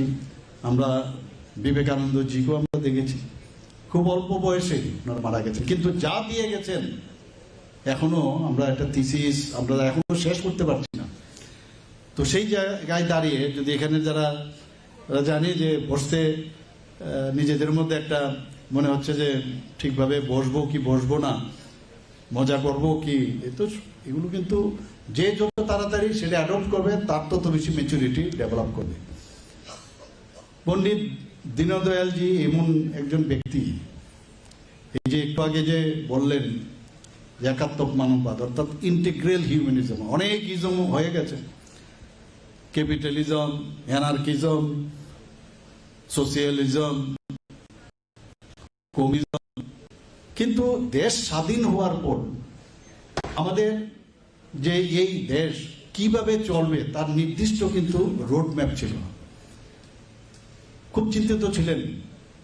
নেতাজি আমরা বিবেকানন্দজিকেও আমরা দেখেছি। খুব অল্প বয়সে ওনারা মারা গেছেন। কিন্তু যা দিয়ে গেছেন, এখনও আমরা একটা থিসিস আমরা এখনও শেষ করতে পারছি না। তো সেই জায়গায় দাঁড়িয়ে যদি এখানে যারা জানি যে বসতে নিজেদের মধ্যে একটা মনে হচ্ছে যে ঠিকভাবে বসবো কি বসবো না, মজা করব কি তো এগুলো কিন্তু যে যত তাড়াতাড়ি সেটা অ্যাডপ্ট করবে, তার তত বেশি মেচুরিটি ডেভেলপ করবে। পণ্ডিত দীনদয়ালজি এমন একজন ব্যক্তি। এই যে একটু আগে যে বললেন একাত্মক মানববাদ, অর্থাৎ ইন্টিগ্রেল হিউম্যানিজম অনেক ইজম হয়ে গেছে। ক্যাপিটালিজম অ্যানার্কিজম সোশিয়ালিজম কমিজম কিন্তু দেশ স্বাধীন হওয়ার পর আমাদের যে এই দেশ কীভাবে চলবে তার নির্দিষ্ট কিন্তু রোড ম্যাপ ছিল না। খুব চিন্তিত ছিলেন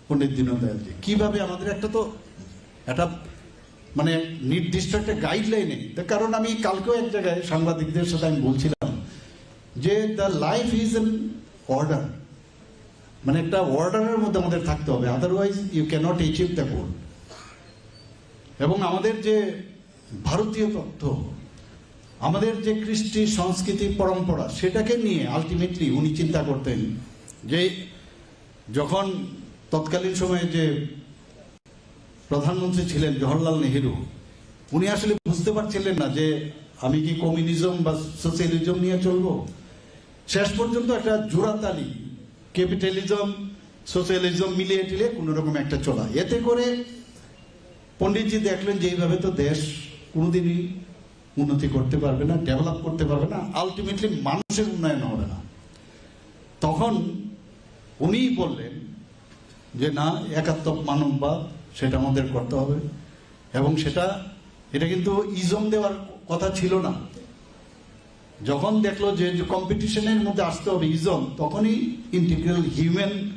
পণ্ডিত দীনদয়ালজি। কীভাবে আমাদের একটা তো একটা মানে নির্দিষ্ট একটা গাইডলাইন কারণ আমি কালকেও এক জায়গায় সাংবাদিকদের সাথে আমি বলছিলাম যে the life is an order মানে একটা অর্ডারের মধ্যে আমাদের থাকতে হবে otherwise you cannot achieve the goal এবং আমাদের যে ভারতীয় তত্ত্ব, আমাদের যে কৃষ্টি, সংস্কৃতি, পরম্পরা, সেটাকে নিয়ে আলটিমেটলি উনি চিন্তা করতেন যে যখন তৎকালীন সময়ে যে প্রধানমন্ত্রী ছিলেন জওহরলাল নেহেরু, উনি আসলে বুঝতে পারছিলেন না যে আমি কি কমিউনিজম বা সোশ্যালিজম নিয়ে চলবো? শেষ পর্যন্ত একটা জোড়াতালি, ক্যাপিটালিজম, সোশ্যালিজম মিলিয়ে টিলে কোনো রকম একটা চলা। এতে করে পণ্ডিতজি দেখলেন যে এইভাবে তো দেশ কোনোদিনই উন্নতি করতে পারবে না, ডেভেলপ করতে পারবে না আলটিমেটলি মানুষের উন্নয়ন হবে না। তখন উনিই বললেন যে না, একাত্মক মানববাদ সেটা আমাদের করতে হবে। এবং সেটা, এটা কিন্তু ইজম দেওয়ার কথা ছিল না। যখন দেখল যে কম্পিটিশনের মধ্যে আসতে হবে ইজম, তখনই ইন্টিগ্রাল হিউম্যান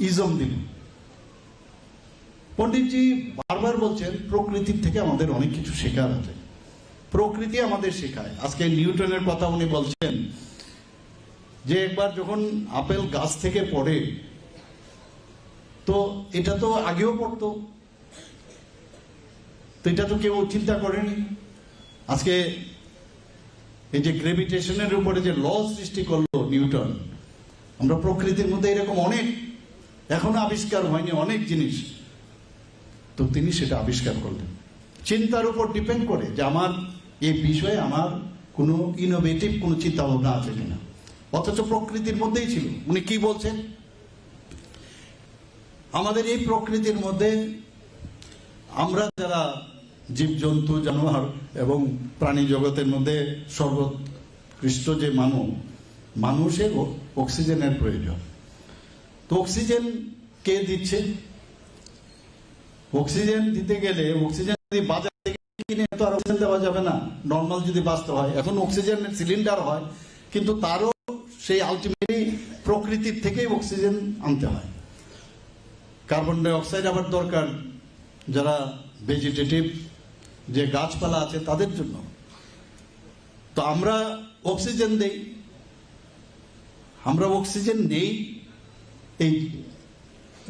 ইজম দিল। পণ্ডিতজি বারবার বলছেন, প্রকৃতির থেকে আমাদের অনেক কিছু শেখার আছে। প্রকৃতি আমাদের শেখায়। আজকে নিউটনের কথা উনি বলছেন যে একবার যখন আপেল গাছ থেকে পড়ে, তো এটা তো আগেও পড়তো। তো এটা তো কেউ চিন্তা করেনি। আজকে এই যে গ্রেভিটেশনের উপরে যে ল সৃষ্টি করল নিউটন, আমরা প্রকৃতির মধ্যে এরকম অনেক, এখনও আবিষ্কার হয়নি অনেক জিনিস। তো তিনি সেটা আবিষ্কার করলেন। চিন্তার উপর ডিপেন্ড করে যে আমার এই বিষয়ে আমার কোনো ইনোভেটিভ কোনো চিন্তা ভাবনা আছে কিনা। অথচ প্রকৃতির মধ্যেই ছিল। উনি কি বলছেন? আমাদের এই প্রকৃতির মধ্যে আমরা যারা জীবজন্তু, জানোয়ার এবং প্রাণী জগতের মধ্যে সর্বোৎকৃষ্ট যে মানব মানুষের অক্সিজেনের প্রয়োজন। তো অক্সিজেন কে দিচ্ছে? অক্সিজেন দিতে গেলে অক্সিজেন যদি বাজার থেকে কিনে তো আর অক্সিজেন দেওয়া যাবে না। নর্মাল যদি বাঁচতে হয়, এখন অক্সিজেনের সিলিন্ডার হয়, কিন্তু তারও সেই আলটিমেটলি প্রকৃতির থেকেই অক্সিজেন আনতে হয়। কার্বন ডাই অক্সাইড আবার দরকার যারা ভেজিটেটিভ যে গাছপালা আছে তাদের জন্য। তো আমরা অক্সিজেন দেই। আমরা অক্সিজেন নেই এই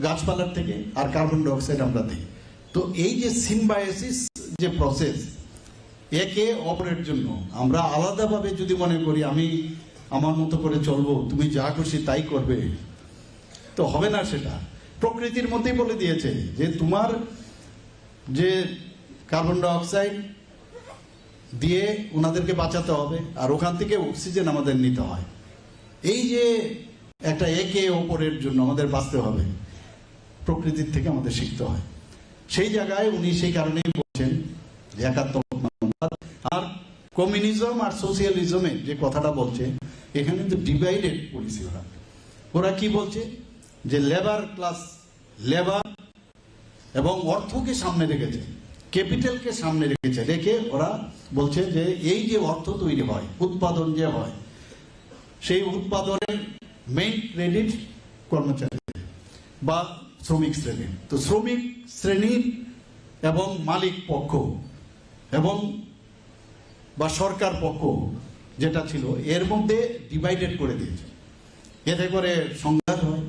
গাছপালার থেকে আর কার্বন ডাই অক্সাইড আমরা দিই। তো এই যে সিম্বায়োসিস যে প্রসেস একে অপরের জন্য আমরা আলাদাভাবে যদি মনে করি, আমি আমার মতো করে চলবো, তুমি যা খুশি তাই করবে। তো হবে না সেটা। প্রকৃতির মধ্যেই বলে দিয়েছে যে তোমার যে কার্বন ডাই অক্সাইড দিয়ে ওনাদেরকে বাঁচাতে হবে, আর ওখান থেকে অক্সিজেন আমাদের নিতে হয়। এই যে একটা একে অপরের জন্য আমাদের বাঁচতে হবে, প্রকৃতির থেকে আমাদের শিখতে হয়। সেই জায়গায় উনি সেই কারণেই বলছেন যে একাত্মক আর কমিউনিজম আর সোশিয়ালিজমের যে কথাটা বলছে এখানে তো ডিভাইডেড পলিসি ওরা। ওরা কি বলছে? যে লেবার ক্লাস লেবার এবং অর্থকে সামনে রেখেছে ক্যাপিটালকে সামনে রেখেছে। রেখে ওরা বলছে যে এই যে অর্থ তৈরি হয়, উৎপাদন যে হয়, সেই উৎপাদনের মেইন ক্রেডিট কর্মচারী বা শ্রমিক শ্রেণি। তো শ্রমিক শ্রেণির এবং মালিক পক্ষ এবং বা সরকার পক্ষ যেটা ছিল, এর মধ্যে ডিভাইডেড করে দিয়েছে। এতে করে সংঘাত হয়।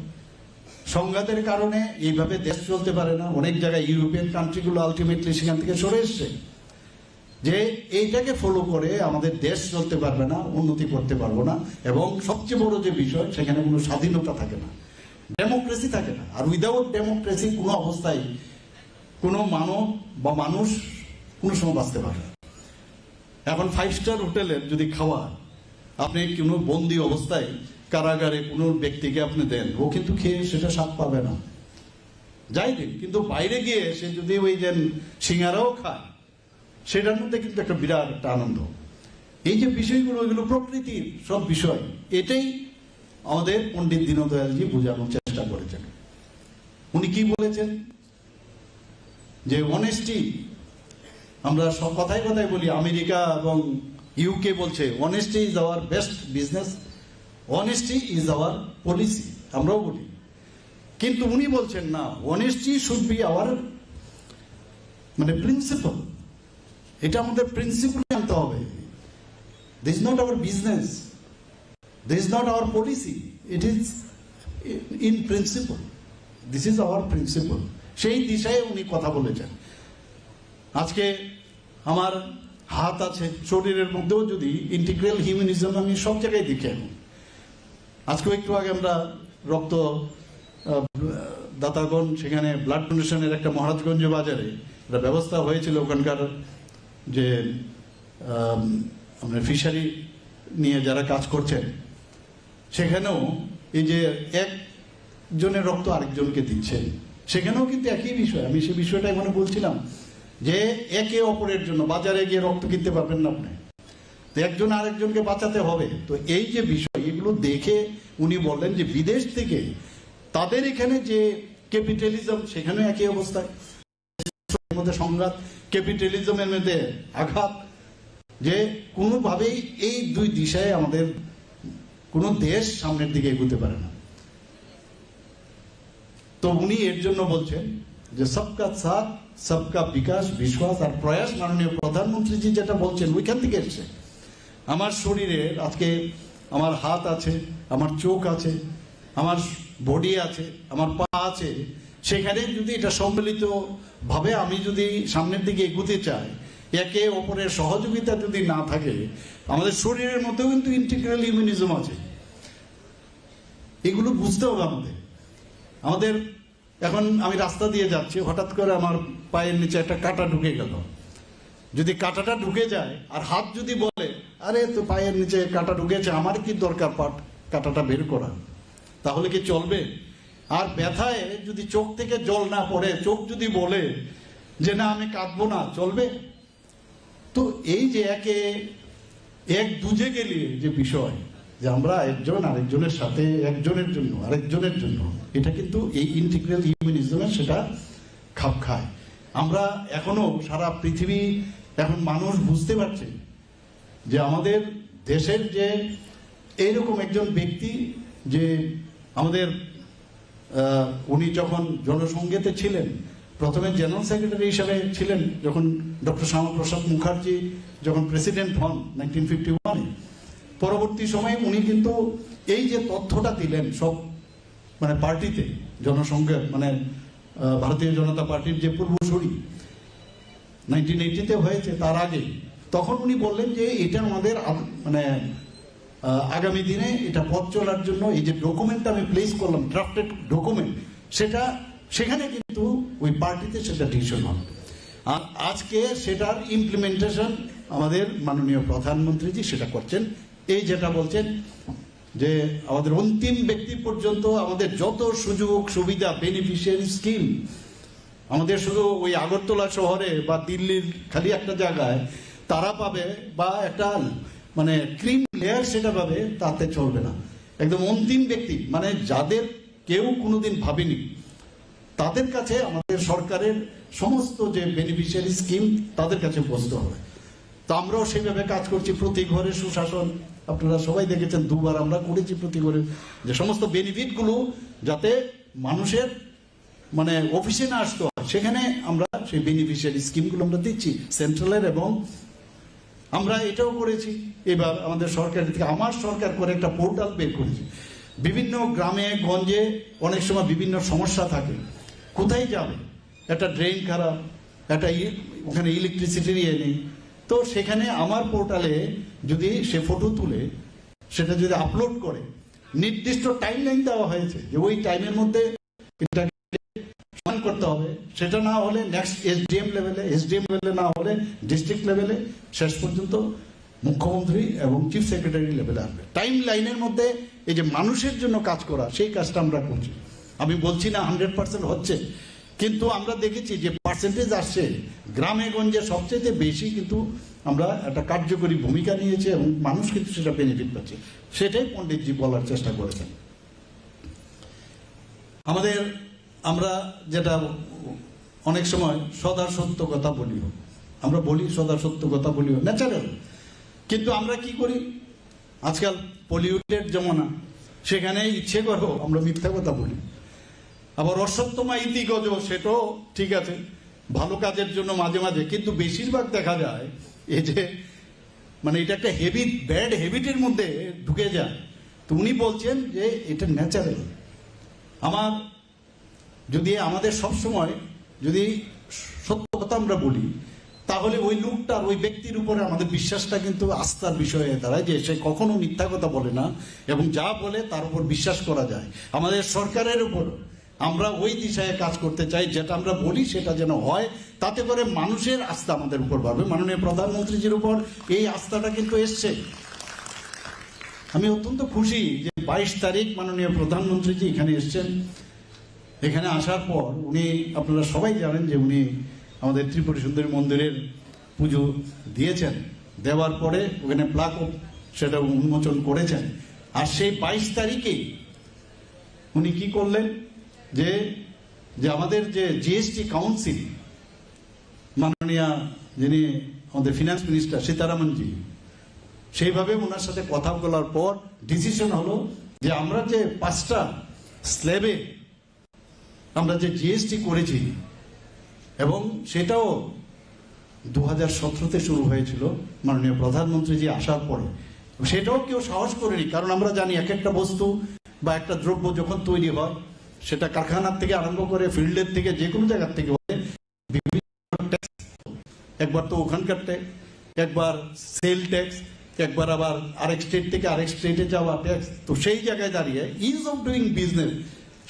সংঘাতের কারণে এইভাবে দেশ চলতে পারে না। অনেক জায়গায় ইউরোপিয়ান কান্ট্রিগুলো আলটিমেটলি সেখান থেকে সরে এসছে। যে এইটাকে ফলো করে আমাদের দেশ চলতে পারবে না, উন্নতি করতে পারব না, এবং সবচেয়ে বড় যে বিষয়, সেখানে কোনো স্বাধীনতা থাকে না। ডেমোক্রেসি থাকে না। আর উইদাউট ডেমোক্রেসি কোনো অবস্থায় কোনো মানব বা মানুষ কোনো সময় বাঁচতে পারে না। এখন ফাইভ স্টার হোটেলের যদি খাওয়া, আপনি কোনো বন্দি অবস্থায় কারাগারে কোনো ব্যক্তিকে আপনি দেন, ও কিন্তু খেয়ে সেটা স্বাদ পাবে না। যাই দিন, কিন্তু বাইরে গিয়ে সে যদি ওই যে সিঙ্গারাও খায়, সেটার মধ্যে কিন্তু একটা বিরাট একটা আনন্দ। এই যে বিষয়গুলো, এগুলো প্রকৃতির সব বিষয়, এটাই আমাদের পণ্ডিত দীনদয়ালজি বোঝানোর চেষ্টা করেছেন। উনি কি বলেছেন? যে অনেস্টি আমরা সব কথাই কথাই বলি, আমেরিকা এবং ইউকে বলছে honesty is our best business honesty is our policy আমরাও বলি। কিন্তু উনি বলছেন, না অনেস্টি শুড বি আওয়ার মানে প্রিন্সিপাল এটা আমাদের প্রিন্সিপাল জানতে হবে। This not our business this not our policy it is in principle this is our principle সেই দিশায় উনি কথা বলেছেন। আজকে আমার হাত আছে, শরীরের মধ্যেও যদি ইন্টিগ্রাল হিউম্যানিজম আমি সব জায়গায় দেখি এখন আজকে একটু আগে আমরা রক্ত দাতাগণ সেখানে ব্লাড ডোনেশনের একটা মহারাজগঞ্জ বাজারে একটা ব্যবস্থা হয়েছিল ওখানকার যে আপনার ফিশারি নিয়ে যারা কাজ করছেন, সেখানেও এই যে একজনের রক্ত আরেকজনকে দিচ্ছে। সেখানেও কিন্তু একই বিষয়, আমি সেই বিষয়টা এখানে বলছিলাম। যে একে অপরের জন্য বাজারে গিয়ে রক্ত কিনতে পারবেন না আপনি। তো একজন আরেকজনকে বাঁচাতে হবে। তো এই যে বিষয়, এগুলো দেখে উনি বললেন যে বিদেশ থেকে তাদের এখানে যে ক্যাপিটালিজম, সেখানে একই অবস্থায় মধ্যে সংঘাত ক্যাপিটালিজমের মধ্যে আঘাত। যে কোনোভাবেই এই দুই দিশায় আমাদের কোনো দেশ সামনের দিকে এগোতে পারে না। তো উনি এর জন্য বলছেন যে সবকা সাথ সবকা বিকাশ বিশ্বাস আর প্রয়াস মাননীয় প্রধানমন্ত্রীজি যেটা বলছেন ওইখান থেকে এসছে আমার শরীরের আজকে আমার হাত আছে, আমার চোখ আছে, আমার বডি আছে, আমার পা আছে, সেখানে যদি এটা সম্মিলিত ভাবে আমি যদি সামনের দিকে এগুতে চাই, একে অপরের সহযোগিতা যদি না থাকে, আমাদের শরীরের মধ্যেও কিন্তু ইন্টিগ্রাল ইমিউনিজম আছে। এগুলো বুঝতে হবে আমাদের। আমাদের এখন আমি রাস্তা দিয়ে যাচ্ছি, হঠাৎ করে আমার পায়ের নিচে একটা কাঁটা ঢুকে গেল। যদি কাঁটাটা ঢুকে যায়, আর হাত যদি বলে, আরে, তো পায়ের নিচে কাঁটা ঢুকেছে, আমার কি দরকার পাট কাঁটাটা বের করা। তাহলে কি চলবে? আর ব্যথায় যদি চোখ থেকে জল না পড়ে, চোখ যদি বলে যে, না, আমি কাঁদবো না চলবে? তো এই যে একে এক দুজে গেলে যে বিষয়, যে আমরা একজন আরেকজনের সাথে একজনের জন্য, আরেকজনের জন্য, এটা কিন্তু এই ইন্টিগ্রাল হিউম্যানিজমের সেটা খাপ খায়। আমরা এখনও সারা পৃথিবী এখন মানুষ বুঝতে পারছে যে আমাদের দেশের যে এইরকম একজন ব্যক্তি যে আমাদের উনি যখন জনসংঘেতে ছিলেন, প্রথমে জেনারেল সেক্রেটারি হিসাবে ছিলেন, যখন ডক্টর শ্যামাপ্রসাদ মুখার্জি যখন প্রেসিডেন্ট হন নাইনটিন ফিফটি ওয়ানে, পরবর্তী সময়ে উনি কিন্তু এই যে তথ্যটা দিলেন সব মানে পার্টিতে জনসংঘের মানে ভারতীয় জনতা পার্টির যে পূর্বসূরি নাইনটিন এইটিতে হয়েছে, তার আগে। তখন উনি বললেন যে এটা আমাদের মানে আগামী দিনে এটা পথ চলার জন্য এই যে ডকুমেন্ট আমি প্লেস করলাম ড্রাফটেড ডকুমেন্ট সেটা, সেখানে কিন্তু ওই পার্টিতে সেটা ডিসিশন হবে আর আজকে সেটার ইমপ্লিমেন্টেশন আমাদের মাননীয় প্রধানমন্ত্রীজি সেটা করছেন। এই যেটা বলছেন যে আমাদের অন্তিম ব্যক্তি পর্যন্ত আমাদের যত সুযোগ, সুবিধা বেনিফিশিয়ারি স্কিম আমাদের শুধু ওই আগরতলা শহরে বা দিল্লির খালি একটা জায়গায় তারা পাবে বা একটা মানে ক্রিম লেয়ার সেটা পাবে, তাতে চলবে না। একদম অন্তিম ব্যক্তি মানে যাদের কেউ কোনোদিন ভাবেনি, তাদের কাছে আমাদের সরকারের সমস্ত যে বেনিফিশিয়ারি স্কিম তাদের কাছে পৌঁছতে হবে। তো আমরাও সেইভাবে কাজ করছি, প্রতি ঘরে সুশাসন আপনারা সবাই দেখেছেন, দুবার আমরা করেছি প্রতি ঘরে যে সমস্ত বেনিফিটগুলো যাতে মানুষের মানে অফিসে না আসতে, সেখানে আমরা সেই বেনিফিশিয়ারি স্কিমগুলো আমরা দিচ্ছি সেন্ট্রালের এবং আমরা এটাও করেছি। এবার আমাদের সরকার থেকে, আমার সরকার করে একটা পোর্টাল বের করেছে। বিভিন্ন গ্রামে, গঞ্জে অনেক সময় বিভিন্ন সমস্যা থাকে। কোথায় যাবে? একটা ড্রেন খারাপ, একটা ওখানে ইলেকট্রিসিটির ইয়ে নেই। তো সেখানে আমার পোর্টালে যদি সে ফটো তুলে, সেটা যদি আপলোড করে, নির্দিষ্ট টাইম লাইন দেওয়া হয়েছে যে ওই টাইমের মধ্যে করতে হবে, সেটা না হলে নেক্সট এসডিএম লেভেলে এসডিএম লেভেলে না হলে ডিস্ট্রিক্ট লেভেলে শেষ পর্যন্ত মুখ্যমন্ত্রী এবং চিফ সেক্রেটারি লেভেলে আসবে। টাইম লাইনের মধ্যে এই যে মানুষের জন্য কাজ করা, সেই কাজটা আমরা করছি। আমি বলছি না হান্ড্রেড পার্সেন্ট হচ্ছে কিন্তু আমরা দেখেছি যে পার্সেন্টেজ আসছে। গ্রামে গঞ্জে সবচেয়ে বেশি কিন্তু আমরা একটা কার্যকরী ভূমিকা নিয়েছি এবং মানুষ কিন্তু সেটা বেনিফিট পাচ্ছে। সেটাই পণ্ডিতজি বলার চেষ্টা করেছেন। আমাদের, আমরা যেটা অনেক সময় সদা সত্য কথা বলিও আমরা বলি সদা সত্য কথা বলিও ন্যাচারাল কিন্তু আমরা কি করি? আজকাল পলিউটেড জমানা সেখানে ইচ্ছে করো আমরা মিথ্যা কথা বলি। আবার অসত্যমা ইতি গজ সেটাও ঠিক আছে। ভালো কাজের জন্য মাঝে মাঝে, কিন্তু বেশিরভাগ দেখা যায়, এই যে মানে এটা একটা হেবিট ব্যাড হেবিটের মধ্যে ঢুকে যায়। তো উনি বলছেন যে, এটা ন্যাচারাল আমার, যদি আমাদের সব সময় যদি সত্য কথা আমরা বলি, তাহলে ওই লোকটার ওই ব্যক্তির উপরে আমাদের বিশ্বাসটা কিন্তু আস্থার বিষয় হয়ে দাঁড়ায় যে সে কখনো মিথ্যা কথা বলে না এবং যা বলে তার উপর বিশ্বাস করা যায়। আমাদের সরকারের উপর আমরা ওই দিশায় কাজ করতে চাই, যেটা আমরা বলি সেটা যেন হয়। তাতে করে মানুষের আস্থা আমাদের উপর বাড়বে। মাননীয় প্রধানমন্ত্রীজির উপর এই আস্থাটা কিন্তু এসছে। আমি অত্যন্ত খুশি যে বাইশ তারিখ মাননীয় প্রধানমন্ত্রীজি এখানে এসছেন। এখানে আসার পর উনি, আপনারা সবাই জানেন যে উনি আমাদের ত্রিপুরা সুন্দরী মন্দিরের পুজো দিয়েছেন। দেওয়ার পরে ওখানে প্লাক সেটা উন্মোচন করেছেন। আর সেই বাইশ তারিখে উনি কি করলেন? যে যে আমাদের যে জিএসটি কাউন্সিল মাননীয় যিনি আমাদের ফিনান্স মিনিস্টার সীতারামনজি সেইভাবে ওনার সাথে কথা বলার পর ডিসিশন হলো যে আমরা যে পাঁচটা স্ল্যাবে আমরা যে জিএসটি করেছি, এবং সেটাও দু হাজার সতেরোতে শুরু হয়েছিল মাননীয় প্রধানমন্ত্রীজি আসার পরে। সেটাও কেউ সাহস করেনি, কারণ আমরা জানি এক একটা বস্তু বা একটা দ্রব্য যখন তৈরি হয় সেটা কারখানার থেকে আরম্ভ করে ফিল্ডের থেকে যে কোনো জায়গার থেকে হলে একবার তো ওখানকার ট্যাক্স একবার সেল ট্যাক্স একবার আবার আরেক স্টেট থেকে আরেক স্টেটে যাওয়া ট্যাক্স তো সেই জায়গায় দাঁড়িয়ে ইজ অফ ডুইং বিজনেস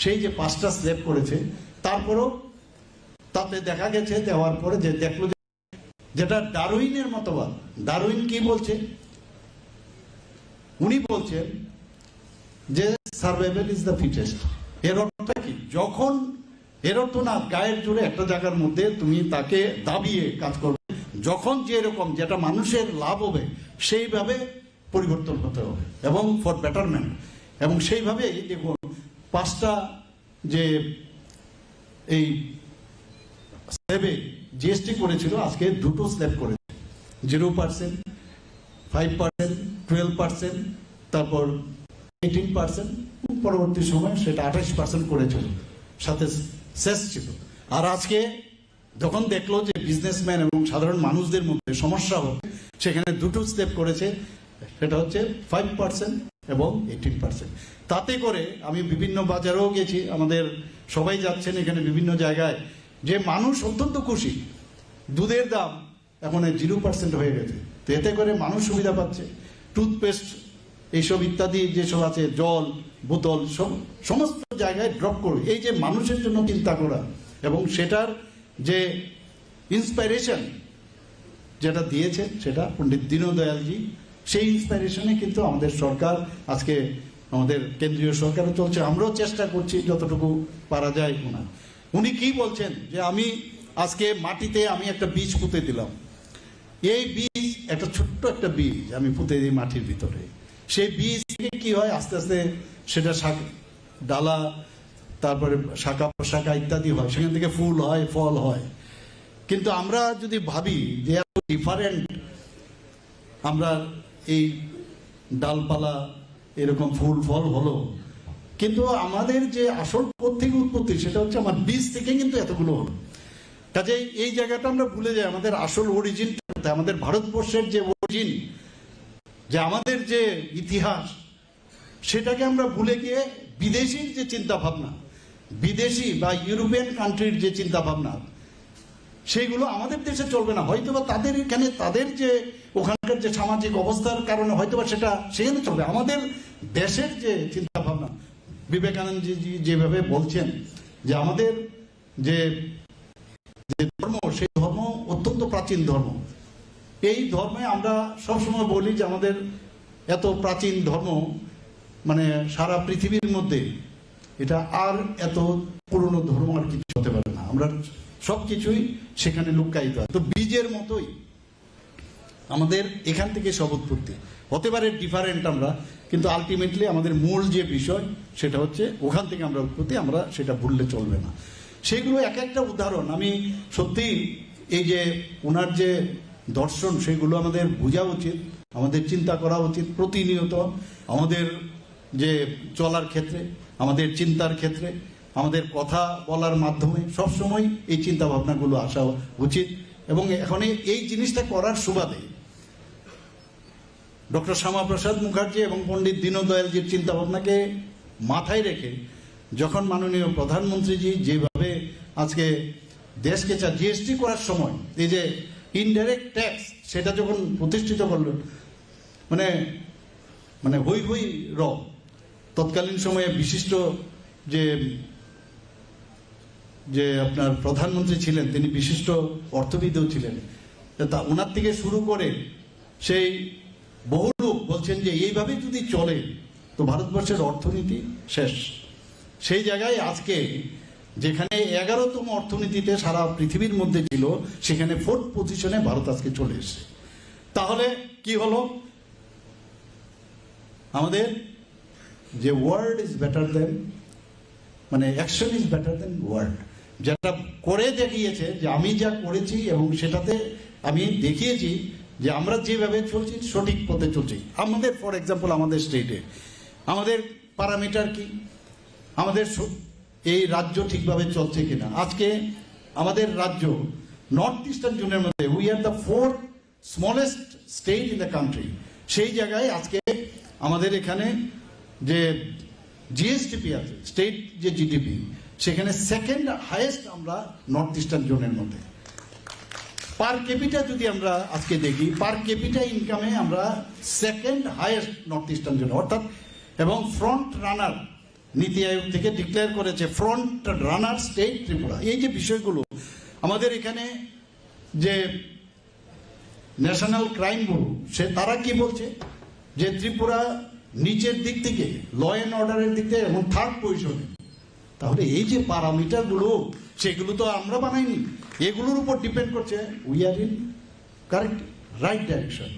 সেই যে পাঁচটা স্লেপ করেছে, তারপরও তাতে দেখা গেছে, দেওয়ার পরে যে দেখল যেটা ডারউইনের মতবাদ, ডারউইন কি বলছে? উনি বলছেন যে সার্ভাইভেল ইজ দ্য ফিটেস্ট এর অর্থ কি? যখন এর অর্থ না গায়ের জোরে একটা জায়গার মধ্যে তুমি তাকে দাবিয়ে কাজ করবে, যখন যে এরকম যেটা মানুষের লাভ হবে, সেইভাবে পরিবর্তন হতে হবে এবং ফর বেটারমেন্ট এবং সেইভাবেই দেখুন, পাঁচটা যে এই স্ল্যাবে জিএসটি করেছিল, আজকে দুটো স্ল্যাব করেছে। Zero percent five percent twelve percent তারপর এইটিন পার্সেন্ট পরবর্তী সময় সেটা আঠাশ পার্সেন্ট করেছিল সাথে শেষ ছিল। আর আজকে যখন দেখল যে বিজনেসম্যান এবং সাধারণ মানুষদের মধ্যে সমস্যা হচ্ছে সেখানে দুটো স্টেপ করেছে, সেটা হচ্ছে ফাইভ পার্সেন্ট এবং এইটিন পার্সেন্ট তাতে করে আমি বিভিন্ন বাজারেও গেছি, আমাদের সবাই যাচ্ছেন এখানে বিভিন্ন জায়গায়, যে মানুষ অত্যন্ত খুশি, দুধের দাম এখন জিরো পার্সেন্ট হয়ে গেছে। তো এতে করে মানুষ সুবিধা পাচ্ছে টুথপেস্ট এইসব ইত্যাদি যেসব আছে, জল, বোতল, সব, সমস্ত জায়গায় ড্রপ করবে। এই যে মানুষের জন্য চিন্তা করা এবং সেটার যে ইন্সপাইরেশন যেটা দিয়েছে সেটা পণ্ডিত দীনদয়ালজি সেই ইন্সপাইরেশনে কিন্তু আমাদের সরকার আজকে আমাদের কেন্দ্রীয় সরকারও চলছে। আমরাও চেষ্টা করছি যতটুকু পারা যায় ওনার উনি কি বলছেন যে আমি আজকে মাটিতে আমি একটা বীজ পুঁতে দিলাম। এই বীজ, একটা ছোট্ট একটা বীজ আমি পুঁতে দিই মাটির ভিতরে। সেই বীজ থেকে কি হয়? আস্তে আস্তে সেটা শাক, ডালা, তারপরে শাখা প্রশাখা ইত্যাদি হয়। সেখান থেকে ফুল হয়, ফল হয়। কিন্তু আমরা যদি ভাবি যে এত ডিফারেন্ট আমরা এই ডালপালা এরকম ফুল, ফল হলো, কিন্তু আমাদের যে আসল থেকে উৎপত্তি সেটা হচ্ছে আমার বীজ থেকে কিন্তু এতগুলো হলো। কাজে এই জায়গাটা আমরা ভুলে যাই, আমাদের আসল অরিজিনটা আমাদের ভারতবর্ষের যে অরিজিন যে আমাদের যে ইতিহাস, সেটাকে আমরা ভুলে গিয়ে বিদেশির যে চিন্তা ভাবনা বিদেশি বা ইউরোপিয়ান কান্ট্রির যে চিন্তা ভাবনা সেইগুলো আমাদের দেশে চলবে না। হয়তোবা তাদের এখানে তাদের যে ওখানকার যে সামাজিক অবস্থার কারণে হয়তোবা সেটা সেখানে চলবে। আমাদের দেশের যে চিন্তা ভাবনা বিবেকানন্দজি যেভাবে বলছেন যে আমাদের যে ধর্ম, সেই ধর্ম অত্যন্ত প্রাচীন ধর্ম। এই ধর্মে আমরা সবসময় বলি যে আমাদের এত প্রাচীন ধর্ম মানে সারা পৃথিবীর মধ্যে এটা আর এত পুরনো ধর্ম আর কিছু হতে পারে না। আমরা সব কিছুই সেখানে লুকায়িত তো বীজের মতোই আমাদের এখান থেকে সব উৎপত্তি হতে পারে ডিফারেন্ট আমরা, কিন্তু আলটিমেটলি আমাদের মূল যে বিষয় সেটা হচ্ছে ওখান থেকে আমরা উৎপত্তি, আমরা সেটা ভুললে চলবে না। সেগুলো এক একটা উদাহরণ। আমি সত্যি এই যে ওনার যে দর্শন সেগুলো আমাদের বোঝা উচিত, আমাদের চিন্তা করা উচিত প্রতিনিয়ত আমাদের যে চলার ক্ষেত্রে, আমাদের চিন্তার ক্ষেত্রে, আমাদের কথা বলার মাধ্যমে সবসময় এই চিন্তা ভাবনাগুলো আসা উচিত। এবং এখন এই- জিনিসটা করার সুবাদে ডক্টর শ্যামাপ্রসাদ মুখার্জি এবং পণ্ডিত দীনদয়ালজির চিন্তা ভাবনাকে মাথায় রেখে যখন মাননীয় প্রধানমন্ত্রীজি যেভাবে আজকে দেশকে চা জিএসটি করার সময় এই যে ইনডাইরেক্ট ট্যাক্স সেটা যখন প্রতিষ্ঠিত করলেন মানে মানে হই হই র। তৎকালীন সময়ে বিশিষ্ট যে যে আপনার প্রধানমন্ত্রী ছিলেন, তিনি বিশিষ্ট অর্থবিদও ছিলেন। তা ওনার থেকে শুরু করে সেই বহু লোক বলছেন যে এইভাবে যদি চলে, তো ভারতবর্ষের অর্থনীতি শেষ। সেই জায়গায় আজকে যেখানে এগারোতম অর্থনীতিতে সারা পৃথিবীর মধ্যে ছিল, সেখানে ফোর্থ পজিশনে ভারত আজকে চলে এসেছে। তাহলে কি হলো? আমাদের যে ওয়ার্ল্ড ইজ বেটার দেন মানে action is better than word যেটা করে দেখিয়েছে যে আমি যা করেছি এবং সেটাতে আমি দেখিয়েছি যে আমরা যেভাবে চলছি, সঠিক পথে চলছি। আমাদের ফর এক্সাম্পল আমাদের স্টেটে আমাদের প্যারামিটার কি? আমাদের এই রাজ্য ঠিকভাবে চলছে কিনা। আজকে আমাদের রাজ্য নর্থ ইস্টার্ন জোনের মধ্যে we are the fourth smallest state in the country সেই জায়গায় আজকে আমাদের এখানে যে জিএসটিপি আছে স্টেট যে জিডিপি সেখানে সেকেন্ড হাইয়েস্ট আমরা নর্থ ইস্টার্ন জোনের মধ্যে। পার ক্যাপিটা যদি আমরা আজকে দেখি পার ক্যাপিটা ইনকামে আমরা সেকেন্ড হাইয়েস্ট নর্থ ইস্টার্ন জোনে অর্থাৎ এবং ফ্রন্ট রানার নীতি আয়োগ থেকে ডিক্লেয়ার করেছে ফ্রন্ট রানার স্টেট ত্রিপুরা। এই যে বিষয়গুলো, আমাদের এখানে যে ন্যাশনাল ক্রাইম ব্যুরো সে তারা কি বলছে? যে ত্রিপুরা নিচের দিক থেকে ল অ্যান্ড অর্ডারের দিক থেকে এবং থার্ড পজিশনে তাহলে এই যে প্যারামিটারগুলো সেগুলো তো আমরা বানাইনি। এগুলোর উপর ডিপেন্ড করছে we are in correct right direction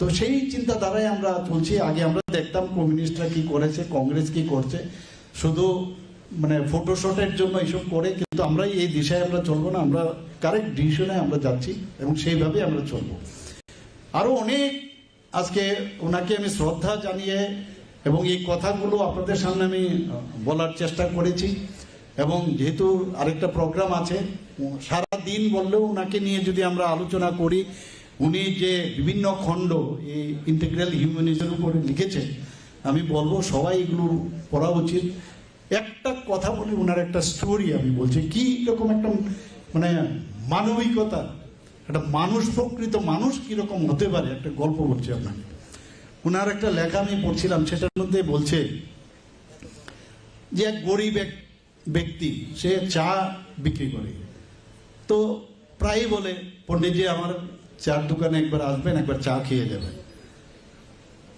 তো সেই চিন্তাধারায় আমরা চলছি। আগে আমরা দেখতাম কমিউনিস্টরা কি করেছে কংগ্রেস কি করছে। শুধু মানে ফটোশটের জন্য এইসব করে, কিন্তু আমরা এই দিশায় আমরা চলবো না। আমরা কারেক্ট ডিসিশনে আমরা যাচ্ছি এবং সেইভাবে আমরা চলবো। আরও অনেক আজকে ওনাকে আমি শ্রদ্ধা জানিয়ে এবং এই কথাগুলো আপনাদের সামনে আমি বলার চেষ্টা করেছি। এবং যেহেতু আরেকটা প্রোগ্রাম আছে, সারা দিন বললেও ওনাকে নিয়ে যদি আমরা আলোচনা করি উনি যে বিভিন্ন খণ্ড এই ইন্টিগ্রাল হিউম্যানিজমের উপরে লিখেছেন, আমি বলব সবাই এগুলো পড়া উচিত। একটা কথা বলি, ওনার একটা স্টোরি আমি বলছি। কি রকম একটা মানে মানবিকতা, একটা মানুষ, প্রকৃত মানুষ কীরকম হতে পারে? একটা গল্প বলছি আপনাকে। ওনার একটা লেখা আমি পড়ছিলাম, সেটার মধ্যে বলছে যে এক গরিব এক ব্যক্তি, সে চা বিক্রি করে। তো প্রায়ই বলে, পণ্ডিতজি, আমার চার দোকানে একবার আসবেন, একবার চা খেয়ে যাবেন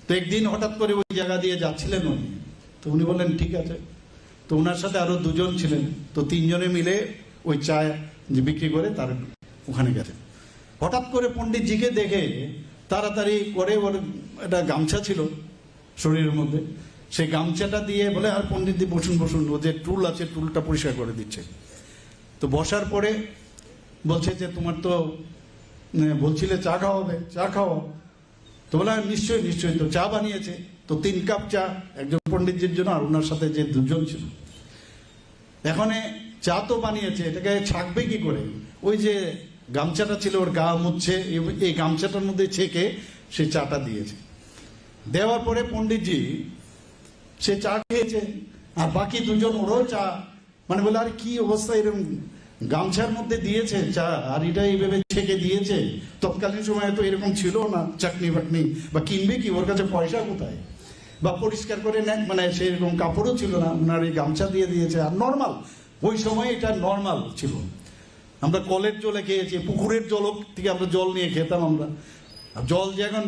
তো একদিন হঠাৎ করে ওই জায়গা দিয়ে যাচ্ছিলেন উনি। তো উনি বললেন, ঠিক আছে। তো ওনার সাথে আরও দুজন ছিলেন। তো তিনজনে মিলে ওই চা বিক্রি করে তার ওখানে গেছে হঠাৎ করে পণ্ডিতজিকে দেখে তাড়াতাড়ি করে ওর একটা গামছা ছিল শরীরের মধ্যে। সেই গামছাটা দিয়ে বলে, আর পণ্ডিতজি বসুন বসুন ও যে টুল আছে, টুলটা পরিষ্কার করে দিচ্ছে। তো বসার পরে বলছে যে, তোমার তো বলছিলে চা খাওয়াবে চা খাওয়াও তো বলে "হ্যাঁ, নিশ্চয়ই নিশ্চয়ই। তো চা বানিয়েছে। তো তিন কাপ চা একজন পণ্ডিতজির জন্য আর ওনার সাথে যে দুজন ছিল। এখন চা তো বানিয়েছে এটাকে ছাকবে কি করে? ওই যে গামছাটা ছিল ওর গা মুচ্ছে এই- এই গামছাটার মধ্যে ছেঁকে সে চাটা দিয়েছে। দেওয়ার পরে পণ্ডিতজি সে চা খেয়েছে আর বাকি দুজন ওরও চা মানে বলে আর কি অবস্থা এরকম গামছার মধ্যে দিয়েছে চা আর এটা এইভাবে ছেঁকে দিয়েছে। তৎকালীন সময়ে তো এরকম ছিল না, চাটনি বাটনি বা কিনবে কি, ওর কাছে পয়সা কোথায়? বা পরিষ্কার করে নেন মানে সেরকম কাপড়ও ছিল না, ওনার এই গামছা দিয়ে দিয়েছে, আর নর্মাল ওই সময় এটা নর্মাল ছিল। আমরা কলের জলে খেয়েছি, পুকুরের জল থেকে আমরা জল নিয়ে খেতাম আমরা। জল যে এখন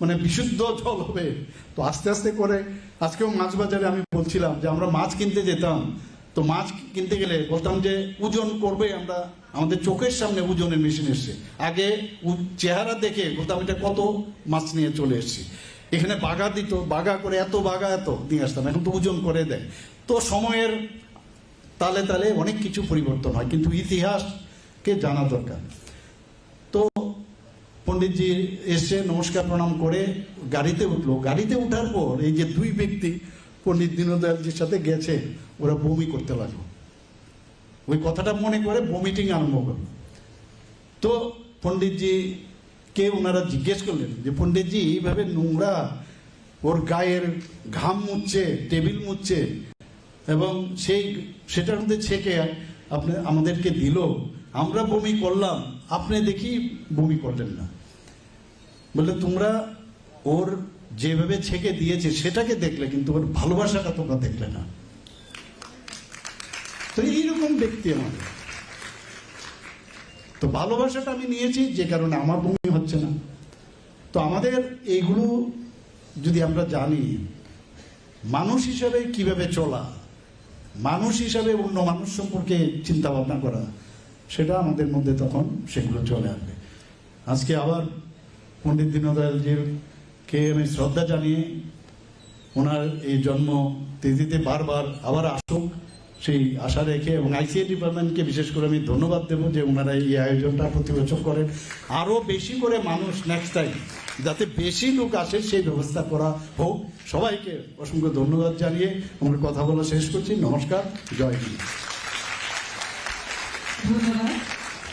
মানে বিশুদ্ধ জল হবে, তো আস্তে আস্তে করে, আজকেও মাছ বাজারে আমি বলছিলাম যে আমরা মাছ কিনতে যেতাম তো মাছ কিনতে গেলে বলতাম যে ওজন করবে আমরা, আমাদের চোখের সামনে ওজনের মেশিন এসছে। আগে চেহারা দেখে বলতাম এটা কত মাছ নিয়ে চলে এসছি। এখানে বাগা দিত বাগা করে এত বাগা এত নিয়ে আসতাম, এখন তো ওজন করে দেয়। তো সময়ের তালে তালে অনেক কিছু পরিবর্তন হয়, কিন্তু ইতিহাসকে জানা দরকার? তো পণ্ডিতজি এসে নমস্কার প্রণাম করে গাড়িতে উঠল। গাড়িতে উঠার পর এই যে দুই ব্যক্তি পণ্ডিত দীনদয়ালজির সাথে গেছে, ওরা বমি করতে লাগল। ওই কথাটা মনে করে বমিটিং আরম্ভ করল তো পণ্ডিতজি কে ওনারা জিজ্ঞেস করলেন যে, পণ্ডিতজি, এইভাবে নোংরা, ওর গায়ের ঘাম মুচ্ছে টেবিল মুচ্ছে এবং সেই, সেটার মধ্যে ছেঁকে আপনি, আমাদেরকে দিল, আমরা বমি করলাম, আপনি দেখি বমি করলেন না। বললে তোমরা ওর যেভাবে ছেঁকে দিয়েছে, সেটাকে দেখলে কিন্তু ওর ভালোবাসাটা তোমরা দেখলে না। তো এইরকম ব্যক্তি আমাদের। তো ভালোবাসাটা আমি নিয়েছি, যে কারণে আমার বমি হচ্ছে না। তো আমাদের এইগুলো যদি আমরা জানি, মানুষ হিসাবে কীভাবে চলা, মানুষ হিসাবে অন্য মানুষ সম্পর্কে চিন্তা ভাবনা করা, সেটা আমাদের মধ্যে তখন সেগুলো চলে আসবে। আজকে আবার পণ্ডিত দীনদয়ালজির কে আমি শ্রদ্ধা জানিয়ে ওনার এই জন্ম তিথিতে বারবার আবার আসুক, সেই আশা রেখে এবং আইসিআই ডিপার্টমেন্টকে বিশেষ করে আমি ধন্যবাদ দেবো যে ওনারা এই আয়োজনটা প্রতি বছর করেন। আরও বেশি করে মানুষ নেক্সট টাইম যাতে বেশি লোক আসে, সেই ব্যবস্থা করা হোক। সবাইকে অসংখ্য ধন্যবাদ জানিয়ে আমরা কথা বলা শেষ করছি। নমস্কার, জয় হিন্দ। ধন্যবাদ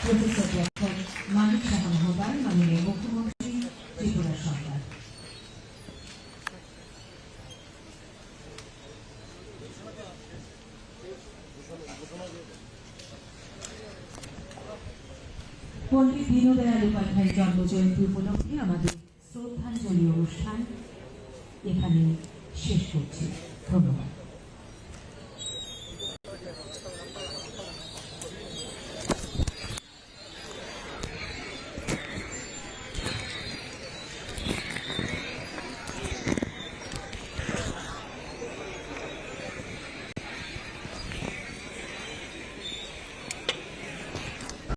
প্রফেসর ডক্টর মানিক সাহা মহোদয় মাননীয় মুখ্যমন্ত্রী ত্রিপুরা সরকার পণ্ডিত দীনদয়াল উপাধ্যায়ের জন্মজয়ন্তী উপলক্ষে আমাদের